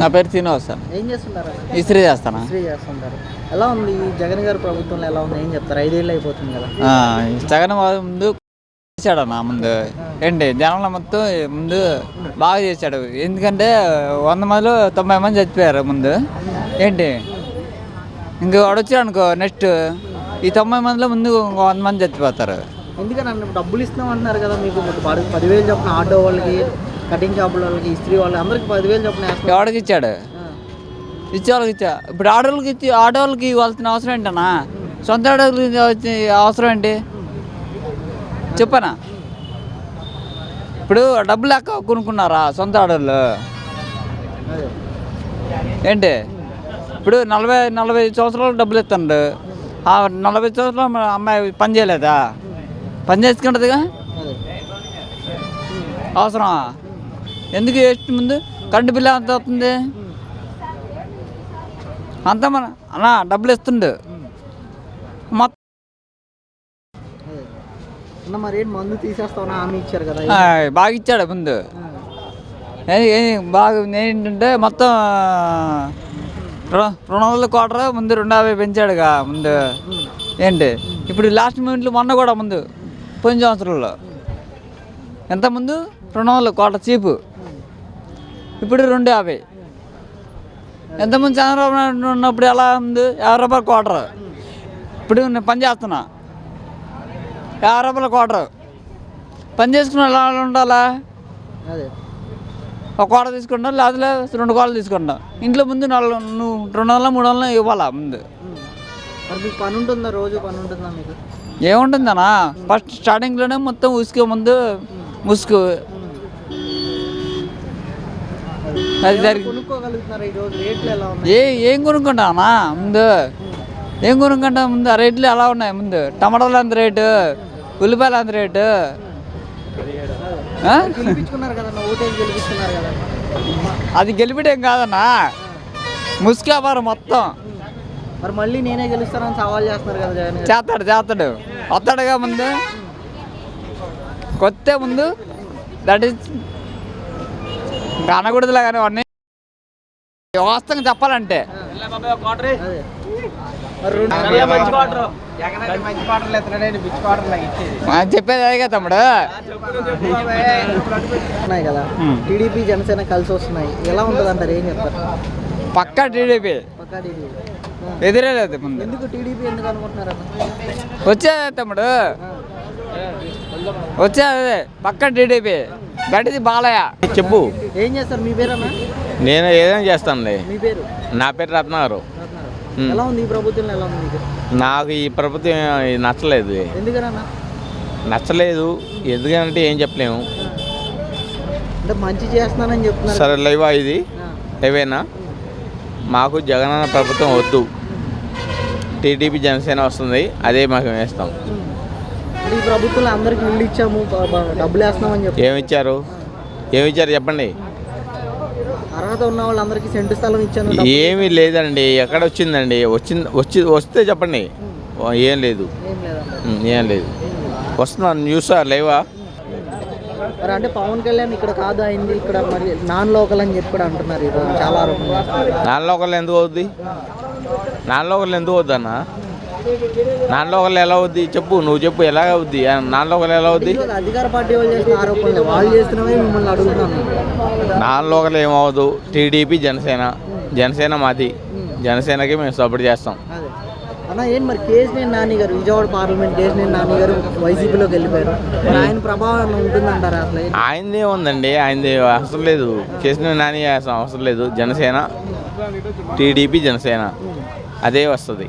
నా పేరు శ్రీనివాస్ సార్ ఏం చేస్తుంటారు అన్న? ఇస్త్రీ చేస్తానా? ఇస్త్రీ చేస్తుంటారు ఎలా ఉంది? ఈ జగన్ గారి ప్రభుత్వంలో ఎలా ఉంది? ఏం చెప్తారు? ఐదేళ్ళు అయిపోతుంది కదా. జగన్ ముందు చేశాడు అన్న ముందు. ఏంటి? జనంలో మొత్తం ముందు బాగా చేశాడు. ఎందుకంటే వంద మందిలో తొంభై మంది చచ్చిపోయారు ముందు. ఏంటి? ఇంక వాడు వచ్చాడు అనుకో నెక్స్ట్ ఈ తొంభై మందిలో ముందు వంద మంది చచ్చిపోతారు. ఎందుకని డబ్బులు ఇస్తాం అంటున్నారు కదా మీకు. పదివేలు చొప్పున ఆటో వాళ్ళకి కటింగ్ షాపుల వాళ్ళకి ఇస్త్రీ వాళ్ళకి అందరికి పదివేలు చొప్పున ఎవడికి ఇచ్చాడు? ఇచ్చే వాళ్ళకి ఇచ్చా. ఇప్పుడు ఆడోళ్ళకి ఇచ్చి ఆటో వాళ్ళకి ఇవ్వాల్సిన అవసరం ఏంటన్నా? సొంత ఆడోళ్ళకి వచ్చి అవసరం ఏంటి? చెప్పనా? ఇప్పుడు డబ్బులు లెక్క కొనుక్కున్నారా సొంత ఆడోళ్ళు? అదే ఏంటి? ఇప్పుడు నలభై నలభై సంవత్సరాలు డబ్బులు ఇస్తాడు. ఆ నలభై సంవత్సరాలు మన అమ్మాయి పని చేయలేదా? పని చేసుకుంటుందిగా? అదే. అవసరమా? ఎందుకు వేస్ట్ ముందు? కరెంటు బిల్లు ఎంత అవుతుంది? అంతా మన అన్నా డబ్బులు ఇస్తుండు మొత్తం మందు బాగా ఇచ్చాడు ముందు. బాగా ఏంటంటే మొత్తం రెండు వందల కోటర ముందు రెండు యాభై పెంచాడుగా ముందు. ఏంటి? ఇప్పుడు లాస్ట్ మూమెంట్లో మొన్న కూడా ముందు పోయిన సంవత్సరంలో. ఎంత ముందు? రెండు వందల కోట చీపు. ఇప్పుడు రెండు యాభై. ఎంతమంది చంద్రబాబు నాయుడు ఉన్నప్పుడు ఎలా ఉంది? యాభై రూపాయల కోటరు ఇప్పుడు నేను పని చేస్తున్నా. యాభై రూపాయల కోటరు పని చేసుకున్న ఎలా ఉండాలా? ఒక కోట తీసుకుంటాం లేదా రెండు కోటలు తీసుకుంటాం ఇంట్లో ముందు నాలుగు నువ్వు రెండు వందల మూడు వందలు ఇవ్వాలా ముందు? పని ఉంటుందా? రోజు పని ఉంటుందా మీకు? ఏముంటుందన్నా? ఫస్ట్ స్టార్టింగ్లోనే మొత్తం ఉసుకు ముందు ముసుగు అది జరిగి కొనుక్కోగలుగుతున్నారు ఈ రోజు? రేట్లు ఎలా ఉన్నాయి? ఏ ఏం కొనుక్కుంటామా ముందు ఏం కొనుక్కుంటాం ముందు ఆ రేట్లు ఎలా ఉన్నాయి? ముందు టమాటాలు ఎంత రేటు ఉల్లిపాయలు ఎంత రేటు. అది గెలిపిడేం కాదన్నా? ముసుగు వ్యాపారం మొత్తం. మరి మళ్ళీ నేనే గెలుస్తానని సవాల్ చేస్తున్నారు కదా జగన్ చేస్తాడు చేస్తాడు. వస్తాడుగా ముందు. కొత్త ముందు. దట్ ఈస్ అనకూడదులే కానీ అవన్నీ వాస్తవంగా చెప్పాలంటే. అదే చెప్పేది అదేగా తమ్ముడు. ఉన్నాయి కదా. టీడీపీ జనసేన కలిసి వస్తున్నాయి. ఎలా ఉంటుంది అంటారు? ఏం చెప్తారు? పక్కా టీడీపీ. ఎదురే లేదు ముందు. ఎందుకు టీడీపీ ఎందుకు అనుకుంటున్నారు అన్న? వచ్చేదే తమ్ముడు. వచ్చేది. పక్కా టీడీపీ. గడిది బాలయ్య. చెప్పు. ఏం చేస్తారు? మీ పేరన్నా? నేను ఏదైనా చేస్తానులే. మీ పేరు? నా పేరు రత్నాగారు. ఎలా ఉంది ఈ ప్రభుత్వంలో? ఎలా ఉంది నాకు ఈ ప్రభుత్వం నచ్చలేదు. ఎందుకనన్నా? నచ్చలేదు. ఎందుకంటే ఏం చెప్పలేము. అంటే మంచి చేస్తున్నానని చెప్తున్నారు. సరే లైవా ఇది. లైవేనా? మాకు జగనన్న ప్రభుత్వం వద్దు. టీడీపీ జనసేన వస్తుంది. అదే మాకు వేస్తాం. ఈ ప్రభుత్వంలో అందరికి ఇల్లు ఇచ్చాము. డబ్బులు వేస్తున్నామని చెప్పి. ఏమిచ్చారు? ఏమిచ్చారు చెప్పండి. అర్హత ఉన్న వాళ్ళందరికీ సెంటు స్థలం ఇచ్చాను ఏమీ లేదండి. ఎక్కడ వచ్చిందండి? వచ్చింది వచ్చి వస్తే చెప్పండి. ఏం లేదు. ఏం లేదు. వస్తున్నాను న్యూస్? లైవా? మరి అంటే పవన్ కళ్యాణ్ ఇక్కడ కాదు అయింది ఇక్కడ మరి నాన్ లోకల్ అని చెప్పి అంటున్నారు. చాలా. నాన్ లోకల్ ఎందుకు అవుద్ది? నాన్ లోకల్ ఎందుకు అవుద్ది అన్న నాన్ లోకల్ ఎలా అవుద్ది? చెప్పు నువ్వు చెప్పు ఎలా అవుద్ది? ఆ నాన్ లోకల్ ఎలా అవుద్ది? అధికార పార్టీ వాళ్ళు చేసిన ఆరోపణలు వాళ్ళు చేస్తున్నవే మిమ్మల్ని అడుగుతున్నాను నాన్. లోకల్ ఏమవదు టీడీపీ జనసేన. జనసేన మాది. జనసేనకి మేము సపోర్ట్ చేస్తాం. అదే. అన్న ఏం మరి కేసీఆర్ నాని గారు విజయవాడ పార్లమెంట్ కేసీఆర్ నాని గారు వైసీపీలోకి వెళ్ళిపోయారు. మరి ఆయన ప్రభావం ఉంటుందంటారా అసలు? ఆయనదే ఉందండి. ఆయనది అవసరం లేదు. చేసిన నాని అవసరం లేదు. జనసేన టీడీపీ జనసేన. అదే వస్తుంది.